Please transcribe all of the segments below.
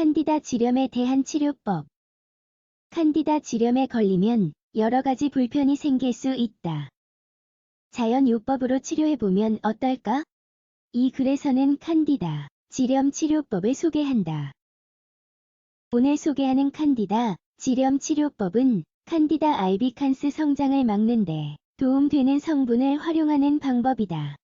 칸디다 지렴에 대한 치료법. 칸디다 지렴에 걸리면 여러 가지 불편이 생길 수 있다. 자연요법으로 치료해보면 어떨까? 이 글에서는 칸디다 지렴 치료법을 소개한다. 오늘 소개하는 칸디다 지렴 치료법은 칸디다 알비칸스 성장을 막는데 도움되는 성분을 활용하는 방법이다.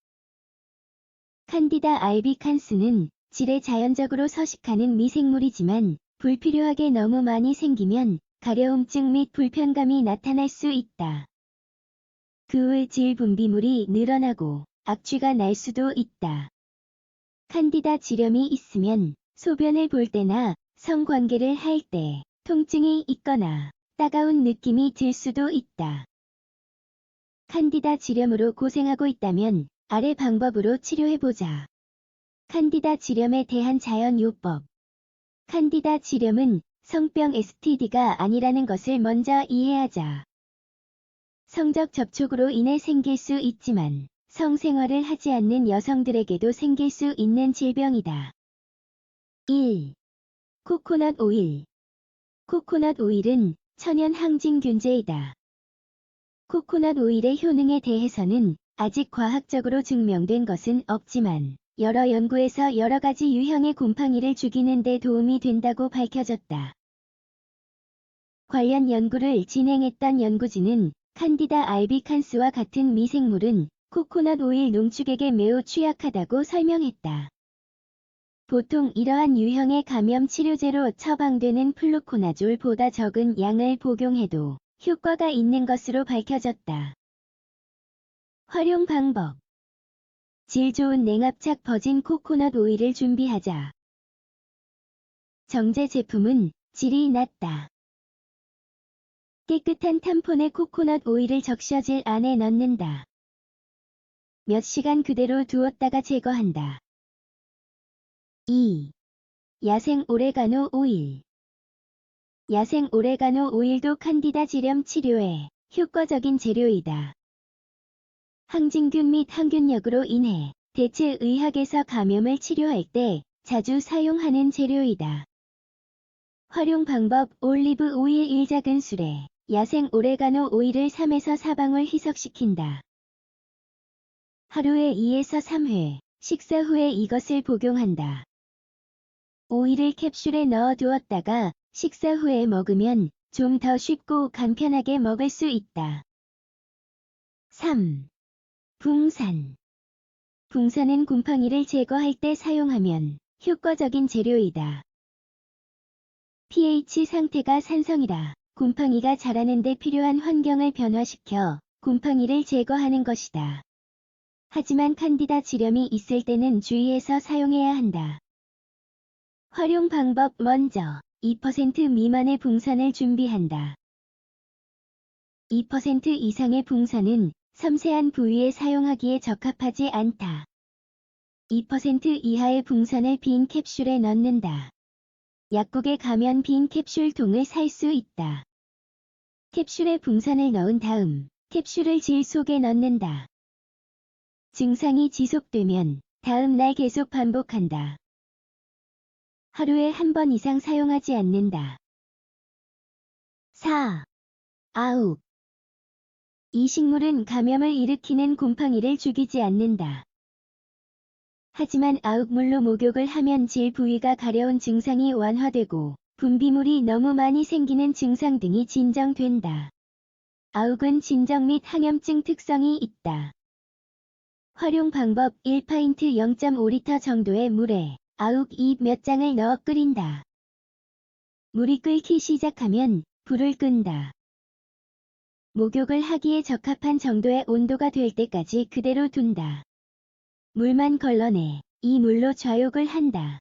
칸디다 알비칸스는 질에 자연적으로 서식하는 미생물이지만 불필요하게 너무 많이 생기면 가려움증 및 불편감이 나타날 수 있다. 그 후 질 분비물이 늘어나고 악취가 날 수도 있다. 칸디다 지렴이 있으면 소변을 볼 때나 성관계를 할 때 통증이 있거나 따가운 느낌이 들 수도 있다. 칸디다 지렴으로 고생하고 있다면 아래 방법으로 치료해보자. 칸디다 지렴에 대한 자연요법. 칸디다 지렴은 성병 STD가 아니라는 것을 먼저 이해하자. 성적 접촉으로 인해 생길 수 있지만 성생활을 하지 않는 여성들에게도 생길 수 있는 질병이다. 1. 코코넛 오일 코코넛 오일은 천연 항진균제이다. 코코넛 오일의 효능에 대해서는 아직 과학적으로 증명된 것은 없지만 여러 연구에서 여러 가지 유형의 곰팡이를 죽이는 데 도움이 된다고 밝혀졌다. 관련 연구를 진행했던 연구진은 칸디다 알비칸스와 같은 미생물은 코코넛 오일 농축액에 매우 취약하다고 설명했다. 보통 이러한 유형의 감염 치료제로 처방되는 플루코나졸보다 적은 양을 복용해도 효과가 있는 것으로 밝혀졌다. 활용 방법 질 좋은 냉압착 버진 코코넛 오일을 준비하자. 정제 제품은 질이 낮다. 깨끗한 탐폰에 코코넛 오일을 적셔질 안에 넣는다. 몇 시간 그대로 두었다가 제거한다. 2. 야생 오레가노 오일 야생 오레가노 오일도 칸디다 지렴 치료에 효과적인 재료이다. 항진균 및 항균력으로 인해 대체 의학에서 감염을 치료할 때 자주 사용하는 재료이다. 활용 방법 올리브 오일 1작은 술에 야생 오레가노 오일을 3에서 4방울 희석시킨다. 하루에 2에서 3회 식사 후에 이것을 복용한다. 오일을 캡슐에 넣어 두었다가 식사 후에 먹으면 좀 더 쉽고 간편하게 먹을 수 있다. 3. 붕산 붕산은 곰팡이를 제거할 때 사용하면 효과적인 재료이다. pH 상태가 산성이라 곰팡이가 자라는 데 필요한 환경을 변화시켜 곰팡이를 제거하는 것이다. 하지만 칸디다 지렴이 있을 때는 주의해서 사용해야 한다. 활용 방법 먼저 2% 미만의 붕산을 준비한다. 2% 이상의 붕산은 섬세한 부위에 사용하기에 적합하지 않다. 2% 이하의 붕산을 빈 캡슐에 넣는다. 약국에 가면 빈 캡슐 통을 살 수 있다. 캡슐에 붕산을 넣은 다음 캡슐을 질 속에 넣는다. 증상이 지속되면 다음 날 계속 반복한다. 하루에 한 번 이상 사용하지 않는다. 4. 아욱 이 식물은 감염을 일으키는 곰팡이를 죽이지 않는다. 하지만 아욱물로 목욕을 하면 질 부위가 가려운 증상이 완화되고 분비물이 너무 많이 생기는 증상 등이 진정된다. 아욱은 진정 및 항염증 특성이 있다. 활용 방법 1파인트 0.5리터 정도의 물에 아욱 2몇 장을 넣어 끓인다. 물이 끓기 시작하면 불을 끈다. 목욕을 하기에 적합한 정도의 온도가 될 때까지 그대로 둔다. 물만 걸러내 이 물로 좌욕을 한다.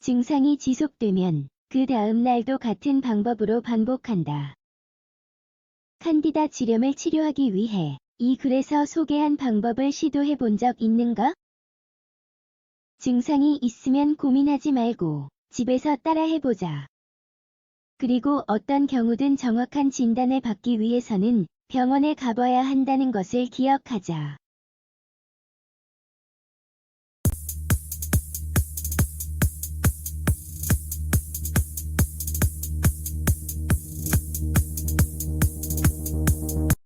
증상이 지속되면 그 다음 날도 같은 방법으로 반복한다. 칸디다 지렴을 치료하기 위해 이 글에서 소개한 방법을 시도해 본 적 있는가? 증상이 있으면 고민하지 말고 집에서 따라해보자. 그리고 어떤 경우든 정확한 진단을 받기 위해서는 병원에 가봐야 한다는 것을 기억하자.